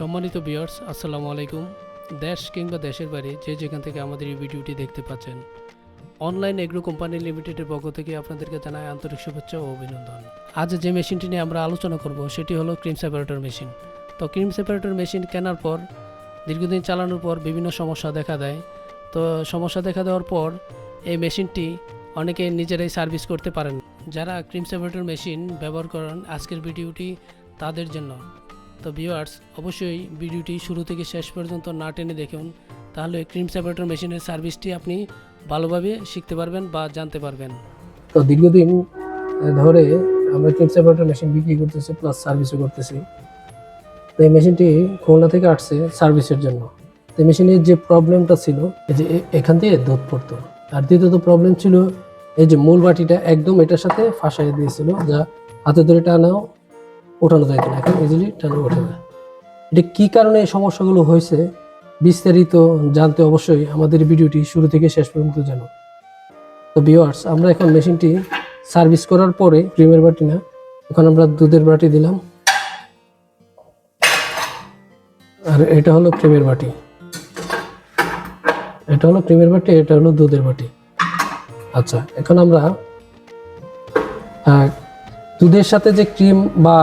সম্মানিত বিয়ার্স আসসালামু আলাইকুম। দেশ কিংবা দেশের বাইরে যে যেখান থেকে আমাদের এই ভিডিওটি দেখতে পাচ্ছেন, অনলাইন এগ্রো কোম্পানি লিমিটেডের পক্ষ থেকে আপনাদেরকে জানাই আন্তরিক শুভেচ্ছা ও অভিনন্দন। আজ যে মেশিনটি নিয়ে আমরা আলোচনা করব, সেটি হলো ক্রিম সেপারেটর মেশিন। তো ক্রিম সেপারেটর মেশিন কেনার পর, দীর্ঘদিন চালানোর পর বিভিন্ন সমস্যা দেখা দেয়। তো সমস্যা দেখা দেওয়ার পর, এই মেশিনটি অনেকে নিজেরাই সার্ভিস করতে পারেন। যারা ক্রিম সেপারেটর মেশিন ব্যবহার করেন, আজকের ভিডিওটি তাদের জন্য। তো ভিউয়ার্স অবশ্যই ভিডিওটি শুরু থেকে শেষ পর্যন্ত না টেনে দেখুন। তাহলে ক্রিম সেপারেটর মেশিনের সার্ভিসটি আপনি ভালোভাবে শিখতে পারবেন বা জানতে পারবেন। তো দীর্ঘদিন ধরে আমরা ক্রিম সেপারেটর মেশিন বিক্রি করতেছি প্লাস সার্ভিসও করতেছি। তো এই মেশিনটি খুলনা থেকে আসছে সার্ভিসের জন্য। তো মেশিনের যে প্রবলেমটা ছিল যে এখান থেকে দুধ পড়তো আর দ্বিতীয়ত প্রবলেম ছিল, এই যে মূল বাটিটা একদম এটার সাথে ফাঁসাই দিয়েছিল, যা হাতে ধরে টানাও ওঠানো যাইত না এখন ইজিলি টানা ওঠে না এটা কী কারণে এই সমস্যাগুলো হয়েছে, বিস্তারিত জানতে অবশ্যই আমাদের ভিডিওটি শুরু থেকে শেষ পর্যন্ত জানো তো বিওয়ার্স আমরা এখন মেশিনটি সার্ভিস করার পরে ক্রিমের বাটি না, এখন আমরা দুধের বাটি দিলাম। আর এটা হলো ক্রিমের বাটি। এটা হলো ক্রিমের বাটি, এটা হলো দুধের বাটি। আচ্ছা এখন আমরা দুধের সাথে যে ক্রিম বা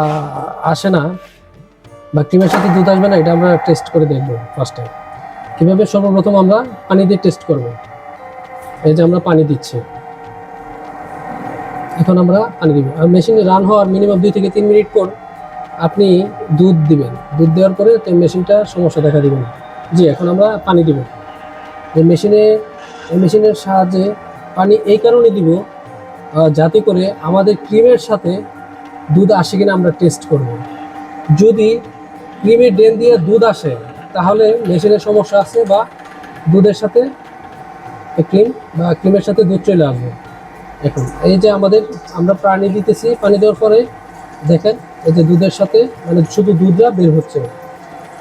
আসে না, বা ক্রিমের সাথে দুধ আসবে না, এটা আমরা টেস্ট করে দেখব ফার্স্ট টাইম কীভাবে সর্বপ্রথম আমরা পানি দিয়ে টেস্ট করব। এই যে আমরা পানি দিচ্ছি। এখন আমরা পানি দিব। আর মেশিনে রান হওয়ার মিনিমাম দুই থেকে তিন মিনিট পর আপনি দুধ দিবেন। দুধ দেওয়ার পরে তো মেশিনটা সমস্যা দেখা দিবে না। জি, এখন আমরা পানি দিব। এই মেশিনে মেশিনের সাহায্যে পানি এই কারণে দিব যাতে করে আমাদের ক্রিমের সাথে দুধ আসে কিনা আমরা টেস্ট করব। যদি ক্রিমের ড্রেন দিয়ে দুধ আসে, তাহলে মেশিনের সমস্যা আছে বা দুধের সাথে ক্রিম বা ক্রিমের সাথে দুধ চলে আসবে। এখন, এই যে আমাদের, আমরা পানি দিতেছি, পানি দেওয়ার পরে দেখেন, এই যে দুধের সাথে মানে শুধু দুধটা বের হচ্ছে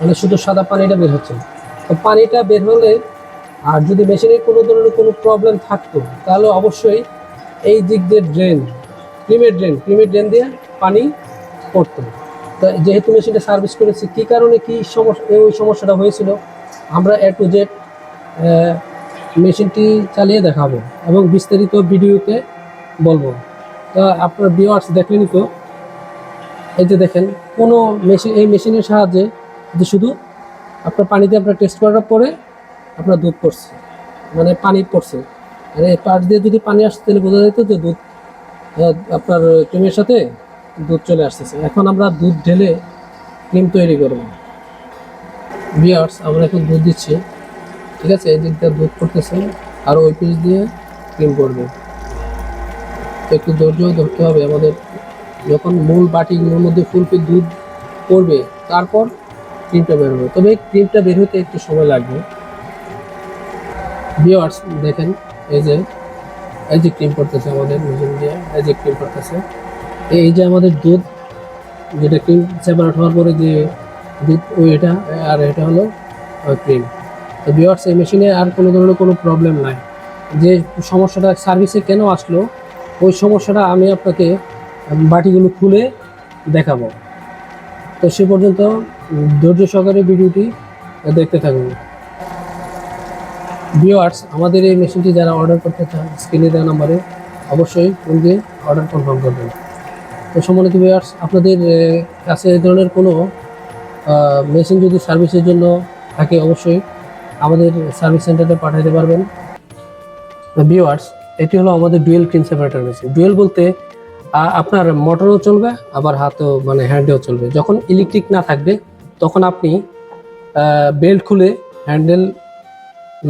মানে শুধু সাদা পানিটা বের হচ্ছে। তো পানিটা বের হলে আর যদি মেশিনের কোনো ধরনের কোনো প্রবলেম থাকতো, তাহলে অবশ্যই এই দিক দিয়ে ড্রেন ক্রিমের ড্রেন ক্রিমের ড্রেন দিয়ে পানি পড়তো। তো যেহেতু মেশিনটা সার্ভিস করেছি, কী কারণে কী সমস্যা ওই সমস্যাটা হয়েছিল, আমরা এ টু জেড মেশিনটি চালিয়ে দেখাবো এবং বিস্তারিত ভিডিওতে বলব। তো আপনার ভিউয়ার্স দেখলেনই তো, এই যে দেখেন, কোনো মেশিন, এই মেশিনের সাহায্যে যে শুধু আপনার পানিতে আপনার টেস্ট করার পরে আপনার দুধ পড়ছে মানে পানি পড়ছে। আর এই পাশ দিয়ে যদি পানি আসছে তাহলে বোঝা যেত যে দুধ আপনার ক্রিমের সাথে দুধ চলে আসতেছে। এখন আমরা দুধ ঢেলে ক্রিম তৈরি করব। বিয়ার্স আমরা এখন দুধ দিচ্ছি। ঠিক আছে, এই দিকটা দুধ করতেছে, আর ওই পিস দিয়ে ক্রিম করবে। একটু ধৈর্য ধরতে হবে আমাদের। যখন মূল বাটিগুলোর মধ্যে ফুলফিল দুধ পড়বে, তারপর ক্রিমটা বের হবে। তবে ক্রিমটা বের হতে একটু সময় লাগবে। ভিওয়ার্স দেখেন এই যে এই যে ক্রিম করতেছে আমাদের মেশিন দিয়ে এই যে ক্রিম করতেছে। এই যে আমাদের দুধ, যেটা ক্রিম সেপারেট হওয়ার পরে যে দুধ এটা, আর এটা হলো ক্রিম তো ভিওয়ার্স এই মেশিনে আর কোনো ধরনের কোনো প্রবলেম নাই। যে সমস্যাটা সার্ভিসে কেন আসলো, ওই সমস্যাটা আমি আপনাকে বাটিগুলো খুলে দেখাবো। তো সে পর্যন্ত ধৈর্য সহকারে ভিডিওটি দেখতে থাকুন। ভিওয়ার্স আমাদের এই মেশিনটি যারা অর্ডার করতে চান স্ক্রিনে দেওয়া নাম্বারে অবশ্যই ফোন দিয়ে অর্ডার কনফার্ম করবেন। তো সম্মানিত ভিওয়ার্স আপনাদের কাছে এই ধরনের কোনো মেশিন যদি সার্ভিসের জন্য থাকে, অবশ্যই আমাদের সার্ভিস সেন্টারে পাঠাতে পারবেন। ভিওয়ার্স এটি হলো আমাদের dual cream separator machine dual বলতে আপনার মোটরও চলবে, আবার হাতেও মানে হ্যান্ডেও চলবে। যখন ইলেকট্রিক না থাকবে, তখন আপনি বেল্ট খুলে হ্যান্ডেল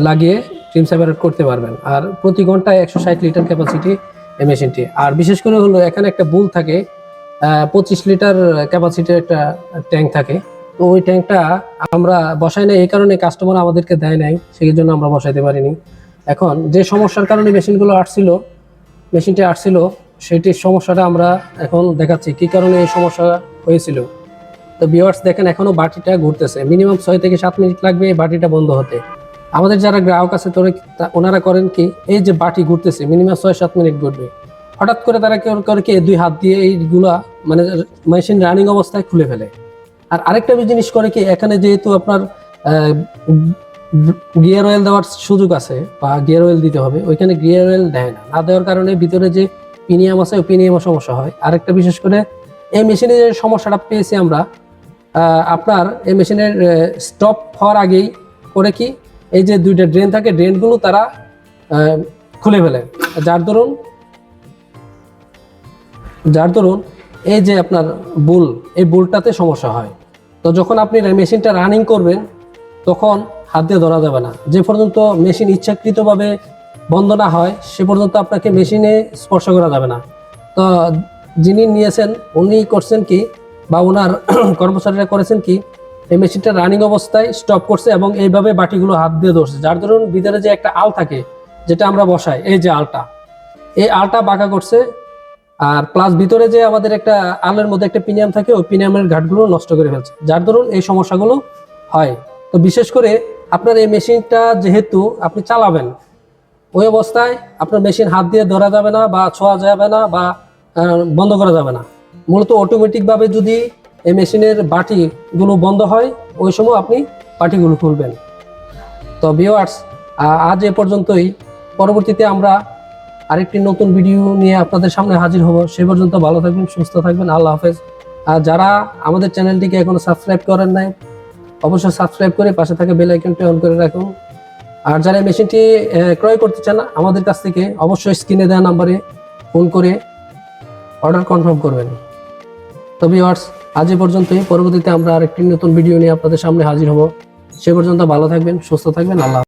লাগিয়ে ক্রিম সেপারেট করতে পারবেন। আর প্রতি ঘন্টায় একশো ষাট লিটার ক্যাপাসিটি এই মেশিনটি। আর বিশেষ করে হলো এখানে একটা বুল থাকে পঁচিশ লিটার ক্যাপাসিটির একটা ট্যাঙ্ক থাকে। তো ওই ট্যাঙ্কটা আমরা বসাই না এই কারণে কাস্টমার আমাদেরকে দেয় নাই সেই জন্য আমরা বসাইতে পারিনি। এখন যে সমস্যার কারণে মেশিনগুলো আসছিল মেশিনটি আসছিল সেটির সমস্যাটা আমরা এখন দেখাচ্ছি, কি কারণে এই সমস্যা হয়েছিল। তো ভিউয়ার্স দেখেন এখনও বাটিটা ঘুরতেছে। মিনিমাম ছয় থেকে সাত মিনিট লাগবে এই বাটিটা বন্ধ হতে। আমাদের যারা গ্রাহক আছে, তোরা ওনারা করেন কি, এই যে বাটি ঘুরতেছে মিনিমাম ছয় সাত মিনিট ঘুরবে। হঠাৎ করে তারা কেউ করে কি দুই হাত দিয়ে এইগুলা মানে মেশিন রানিং অবস্থায় খুলে ফেলে। আর আরেকটা জিনিস করে কি, এখানে যেহেতু আপনার গিয়ার অয়েল দেওয়ার সুযোগ আছে, বা গিয়ার অয়েল দিতে হবে, ওইখানে গিয়ার অয়েল দেয় না। না দেওয়ার কারণে ভিতরে যে পিনিয়াম আছে, ওই পিনিয়ামের সমস্যা হয়। আরেকটা বিশেষ করে, এই মেশিনে যে সমস্যাটা পেয়েছি আমরা আপনার এই মেশিনের স্টপ হওয়ার আগেই করে কি এই যে দুইটা ড্রেন থাকে ড্রেনগুলো তারা খুলে ফেলে। যার দরুন যার দরুন এই যে আপনার বুল, এই বুলটাতে সমস্যা হয়। তো যখন আপনি মেশিনটা রানিং করবেন, তখন হাত দিয়ে ধরা যাবে না। যে পর্যন্ত মেশিন ইচ্ছাকৃতভাবে বন্ধ না হয়, সে পর্যন্ত আপনাকে মেশিনে স্পর্শ করা যাবে না। তো যিনি নিয়েছেন, উনি করছেন কি, বা ওনার কর্মচারীরা করেছেন কি এই মেশিনটা রানিং অবস্থায় স্টপ করছে এবং এইভাবে বাটিগুলো হাত দিয়ে ধরছে। যার ধরুন ভিতরে যে একটা আল থাকে, যেটা আমরা বসাই, এই যে আলটা, এই আলটা বাঁকা করছে আর প্লাস ভিতরে যে আমাদের একটা আলের মধ্যে একটা পিনিয়াম থাকে, ওই পিনিয়ামের ঘাটগুলো নষ্ট করে ফেলছে। যার দরুন এই সমস্যাগুলো হয়। তো বিশেষ করে আপনার এই মেশিনটা যেহেতু আপনি চালাবেন, ওই অবস্থায় আপনার মেশিন হাত দিয়ে ধরা যাবে না বা ছোঁয়া যাবে না বা বন্ধ করা যাবে না। মূলত অটোমেটিকভাবে যদি এই মেশিনের বাটিগুলো বন্ধ হয়, ওই সময় আপনি বাটিগুলো খুলবেন। তো ভিওয়ার্স আজ এ পর্যন্তই। পরবর্তীতে আমরা আরেকটি নতুন ভিডিও নিয়ে আপনাদের সামনে হাজির হব। সে পর্যন্ত ভালো থাকবেন, সুস্থ থাকবেন, আল্লাহ হাফেজ। আর যারা আমাদের চ্যানেলটিকে এখনও সাবস্ক্রাইব করেন নাই, অবশ্যই সাবস্ক্রাইব করে পাশে থাকা বেল আইকনটি অন করে রাখুন। আর যারা মেশিনটি ক্রয় করতে চান, আমাদের কাছ থেকে অবশ্যই স্ক্রিনে দেওয়া নাম্বারে ফোন করে অর্ডার কনফার্ম করবেন। তো ভিউয়ার্স আজ এ পর্যন্তই পরবর্তীতে আমরা আরেকটি নতুন ভিডিও নিয়ে আপনাদের সামনে হাজির হব সে পর্যন্ত ভালো থাকবেন, সুস্থ থাকবেন, আল্লাহ।